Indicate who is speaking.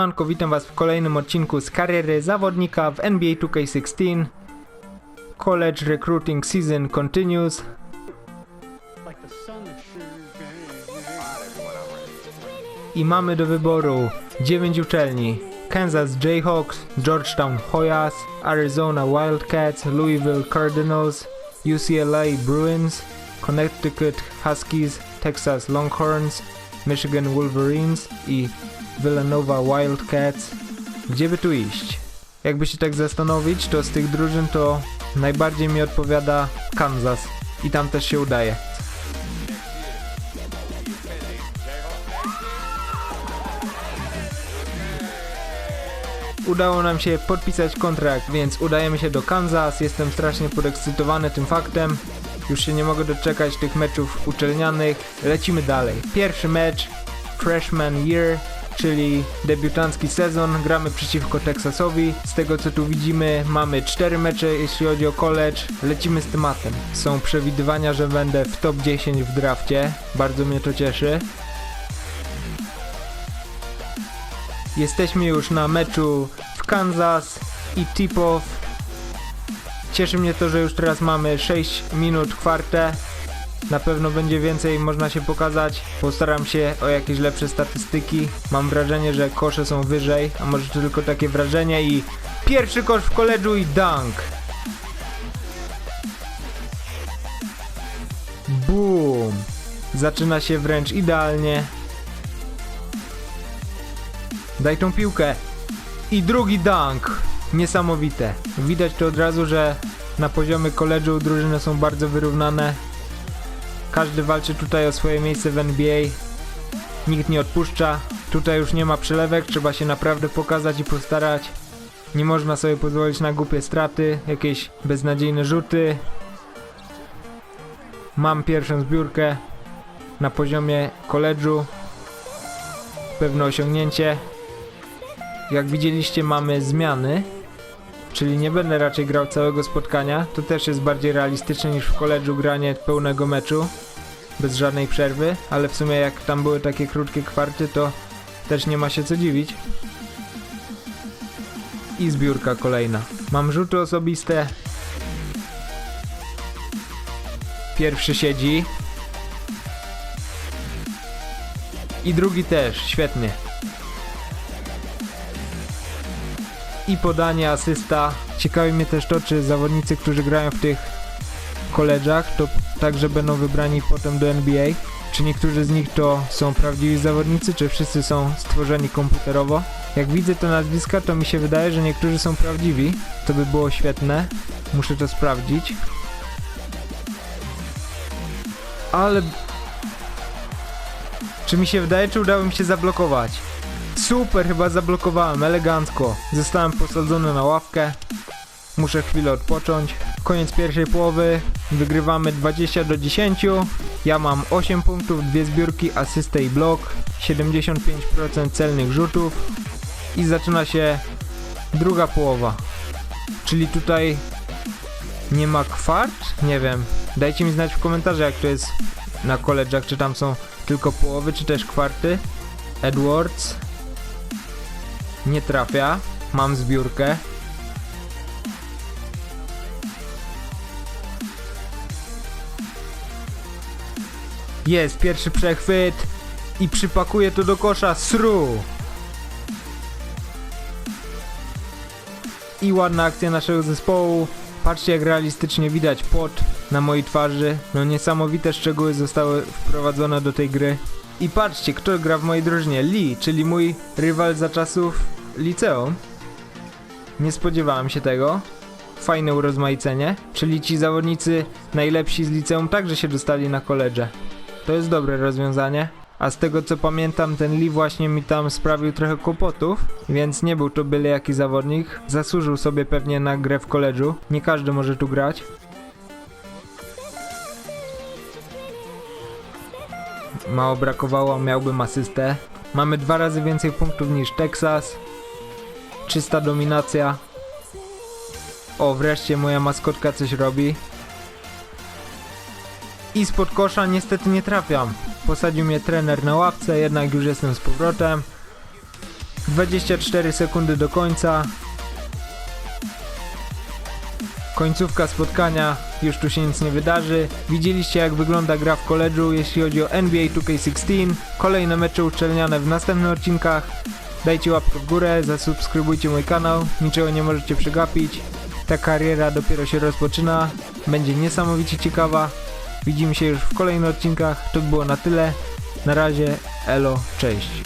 Speaker 1: Manko, witam was w kolejnym odcinku z kariery zawodnika w NBA 2K16. College Recruiting Season continues. I mamy do wyboru 9 uczelni. Kansas Jayhawks, Georgetown Hoyas, Arizona Wildcats, Louisville Cardinals, UCLA Bruins, Connecticut Huskies, Texas Longhorns, Michigan Wolverines i Villanova Wildcats. Gdzie by tu iść? Jakby się tak zastanowić, to z tych drużyn to najbardziej mi odpowiada Kansas i tam też się udaje. Udało nam się podpisać kontrakt, więc udajemy się do Kansas. Jestem strasznie podekscytowany tym faktem. Już się nie mogę doczekać tych meczów uczelnianych. Lecimy dalej. Pierwszy mecz Freshman Year, czyli debiutancki sezon. Gramy przeciwko Texasowi. Z tego co tu widzimy, mamy 4 mecze jeśli chodzi o college. Lecimy z tematem. Są przewidywania, że będę w top 10 w drafcie. Bardzo mnie to cieszy. Jesteśmy już na meczu w Kansas i tip-off. Cieszy mnie to, że już teraz mamy 6 minut kwarte. Na pewno będzie więcej można się pokazać. Postaram się o jakieś lepsze statystyki. Mam wrażenie, że kosze są wyżej, a może to tylko takie wrażenie i pierwszy kosz w koledżu i dunk. Boom. Zaczyna się wręcz idealnie. Daj tą piłkę. I drugi dunk. Niesamowite. Widać to od razu, że na poziomie koledżu drużyny są bardzo wyrównane. Każdy walczy tutaj o swoje miejsce w NBA. Nikt nie odpuszcza. Tutaj już nie ma przelewek, trzeba się naprawdę pokazać i postarać. Nie można sobie pozwolić na głupie straty, jakieś beznadziejne rzuty. Mam pierwszą zbiórkę na poziomie koledżu. Pewne osiągnięcie. Jak widzieliście mamy zmiany, czyli nie będę raczej grał całego spotkania. To też jest bardziej realistyczne niż w koledżu granie pełnego meczu bez żadnej przerwy, ale w sumie jak tam były takie krótkie kwarty, to też nie ma się co dziwić. I zbiórka kolejna. Mam rzuty osobiste. Pierwszy siedzi. I drugi też, świetnie. I podanie, asysta. Ciekawi mnie też to, czy zawodnicy, którzy grają w tych koledżach, to także będą wybrani potem do NBA. Czy niektórzy z nich to są prawdziwi zawodnicy, czy wszyscy są stworzeni komputerowo? Jak widzę te nazwiska, to mi się wydaje, że niektórzy są prawdziwi. To by było świetne. Muszę to sprawdzić. Ale... Czy mi się wydaje, czy udało mi się zablokować? Super, chyba zablokowałem, elegancko. Zostałem posadzony na ławkę. Muszę chwilę odpocząć. Koniec pierwszej połowy. Wygrywamy 20 do 10. Ja mam 8 punktów, 2 zbiórki, asystę i blok. 75% celnych rzutów. I zaczyna się druga połowa. Czyli tutaj nie ma kwart? Nie wiem. Dajcie mi znać w komentarzach, jak to jest na koledżach, czy tam są tylko połowy, czy też kwarty. Edwards, nie trafia. Mam zbiórkę. Jest pierwszy przechwyt i przypakuję to do kosza. Sru! I ładna akcja naszego zespołu. Patrzcie jak realistycznie widać pot na mojej twarzy. No niesamowite szczegóły zostały wprowadzone do tej gry. I patrzcie, kto gra w mojej drużynie. Lee, czyli mój rywal za czasów liceum. Nie spodziewałem się tego. Fajne urozmaicenie. Czyli ci zawodnicy najlepsi z liceum także się dostali na koledże. To jest dobre rozwiązanie. A z tego co pamiętam, ten Lee właśnie mi tam sprawił trochę kłopotów, więc nie był to byle jaki zawodnik. Zasłużył sobie pewnie na grę w koledżu. Nie każdy może tu grać. Mało brakowało, miałbym asystę. Mamy dwa razy więcej punktów niż Texas. Czysta dominacja. O, wreszcie moja maskotka coś robi. I spod kosza niestety nie trafiam. Posadził mnie trener na ławce, jednak już jestem z powrotem. 24 sekundy do końca. Końcówka spotkania, już tu się nic nie wydarzy. Widzieliście jak wygląda gra w koledżu, jeśli chodzi o NBA 2K16. Kolejne mecze uczelniane w następnych odcinkach. Dajcie łapkę w górę, zasubskrybujcie mój kanał, niczego nie możecie przegapić. Ta kariera dopiero się rozpoczyna, będzie niesamowicie ciekawa. Widzimy się już w kolejnych odcinkach, to by było na tyle. Na razie, elo, cześć.